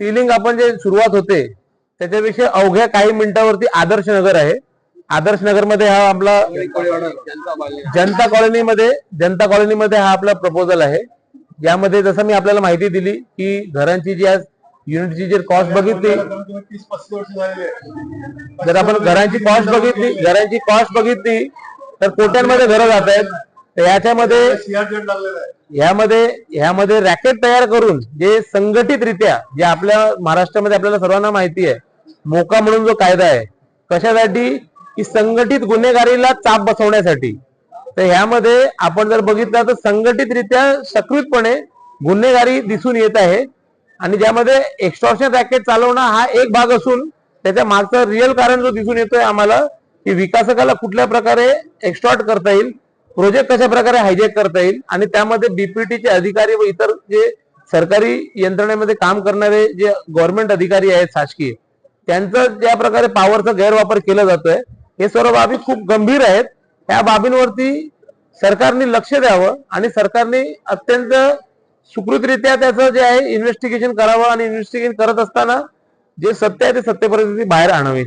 Ceiling आपण जे सुरुवात होते त्याच्यापेक्षा अवघ्या काही मिनिटावरती आदर्श नगर आहे. आदर्श नगरमध्ये हा आपला जनता कॉलनीमध्ये जनता कॉलनीमध्ये हा आपला प्रपोजल आहे. यामध्ये जसं मी आपल्याला माहिती दिली की घरांची जी आज युनिटची जी कॉस्ट बघितली जर आपण घरांची कॉस्ट बघितली घरांची कॉस्ट बघितली तर कोट्यांमध्ये घरं जात आहेत. तर याच्यामध्ये यामध्ये ह्यामध्ये रॅकेट तयार करून जे संघटितरित्या जे आपल्या महाराष्ट्रामध्ये आपल्याला सर्वांना माहिती आहे मोका म्हणून जो कायदा आहे कशासाठी? की संघटित गुन्हेगारीला चाप बसवण्यासाठी. तर ह्यामध्ये आपण जर बघितलं तर संघटितरित्या सकृतपणे गुन्हेगारी दिसून येत आहे. आणि ज्यामध्ये एक्स्टॉर्शन रॅकेट चालवणं हा एक भाग असून त्याच्या मागचं रिअल कारण जो दिसून येतोय आम्हाला की विकासकाला कुठल्या प्रकारे एक्स्टॉर्ट करता येईल प्रोजेक्ट कशा प्रकारे हायजॅक करता येईल आणि त्यामध्ये बीपीटीचे अधिकारी व इतर जे सरकारी यंत्रणेमध्ये काम करणारे जे गव्हर्नमेंट अधिकारी आहेत शासकीय त्यांचं ज्या प्रकारे पॉवरचा गैरवापर केला जातोय हे सर्व बाबी खूप गंभीर आहेत. या बाबींवरती सरकारने लक्ष द्यावं आणि सरकारने अत्यंत सुकृतरित्या त्याचं जे आहे इन्व्हेस्टिगेशन करावं आणि इन्व्हेस्टिगेशन करत असताना जे सत्य आहे ते सत्यपरिस्थिती बाहेर आणावी.